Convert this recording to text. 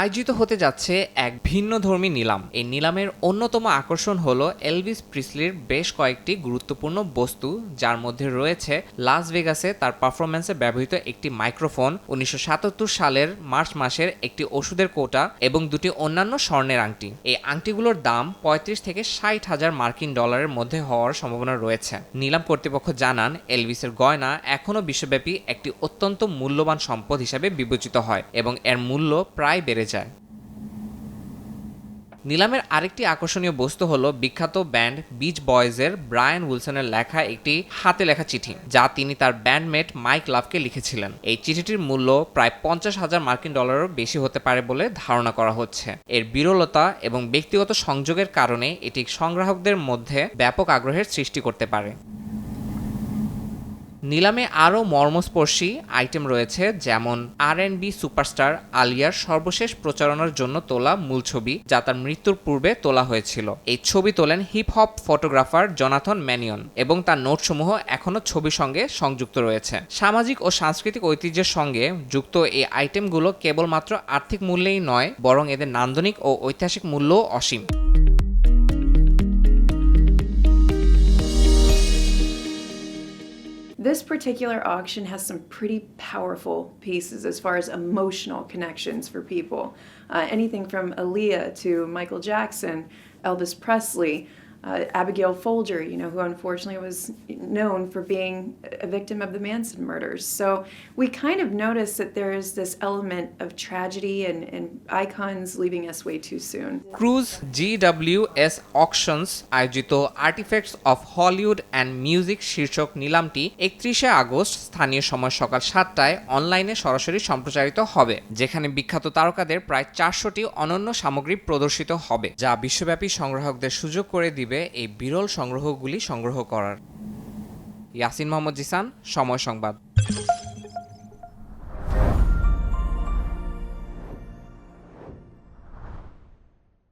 আয়োজিত হতে যাচ্ছে এক ভিন্ন ধর্মী নিলাম। এই নিলামের অন্যতম আকর্ষণ হলো এলভিস প্রিসলির বেশ কয়েকটি গুরুত্বপূর্ণ বস্তু, যার মধ্যে রয়েছে লাস ভেগাসে তার পারফরম্যান্সে ব্যবহৃত একটি মাইক্রোফোন উনিশশো সাতাত্তর সালের মার্চ মাসের একটি ওষুধের কোটা এবং দুটি অন্যান্য স্বর্ণের আংটি। এই আংটিগুলোর দাম পঁয়ত্রিশ থেকে ষাট হাজার মার্কিন ডলারের মধ্যে হওয়ার সম্ভাবনা রয়েছে। নিলাম কর্তৃপক্ষ জানান, এলভিসের গয়না এখনও বিশ্বব্যাপী একটি অত্যন্ত মূল্যবান সম্পদ হিসাবে বিবেচিত হয় এবং এর মূল্য প্রায় বেড়ে যায়। নিলামের আরেকটি আকর্ষণীয় বস্তু হলো বিখ্যাত ব্যান্ড বিচ বয়েজের ব্রায়ান উইলসনের লেখা একটি হাতে লেখা চিঠি, যা তিনি তার ব্যান্ডমেট মাইক লাভকে লিখেছিলেন। এই চিঠিটির মূল্য প্রায় পঞ্চাশ হাজার মার্কিন ডলারেরও বেশি হতে পারে বলে ধারণা করা হচ্ছে। এর বিরলতা এবং ব্যক্তিগত সংযোগের কারণে এটি সংগ্রাহকদের মধ্যে ব্যাপক আগ্রহের সৃষ্টি করতে পারে। নিলামে আরও মর্মস্পর্শী আইটেম রয়েছে যেমন আর এন বি সুপারস্টার আলিয়ার সর্বশেষ প্রচারণার জন্য তোলা মূল ছবি যা তার মৃত্যুর পূর্বে তোলা হয়েছিল। এই ছবি তোলেন hip hop photographer Jonathan Mannion এবং তার নোটসমূহ এখনও ছবির সঙ্গে সংযুক্ত রয়েছে। সামাজিক ও সাংস্কৃতিক ঐতিহ্যের সঙ্গে যুক্ত এই আইটেমগুলো কেবলমাত্র আর্থিক মূল্যেই নয়, বরং এদের নান্দনিক ও ঐতিহাসিক মূল্যও অসীম। This particular auction has some pretty powerful pieces as far as emotional connections for people. Uh, anything from Aaliyah to Michael Jackson, Elvis Presley, uh, Abigail Folger, you know, who unfortunately was known for being a victim of the Manson murders. So we kind of notice that there is this element of tragedy and, and icons leaving us way too soon. ক্রুজ GWS auctions আয়োজিত artefacts of Hollywood and music শীর্ষক নিলামটি একত্রিশে August স্থানীয় সময় সকাল সাতটায় অনলাইনে সরাসরি সম্প্রচারিত হবে যেখানে বিখ্যাত তারকাদের প্রায় চারশোটি অনন্য সামগ্রী প্রদর্শিত হবে যা বিশ্বব্যাপী সংগ্রাহকদের সুযোগ করে দিবে এই বিরল সংগ্রহগুলি সংগ্রহ করার। ইয়াসিন মোহাম্মদ জিসান সময় সংবাদ।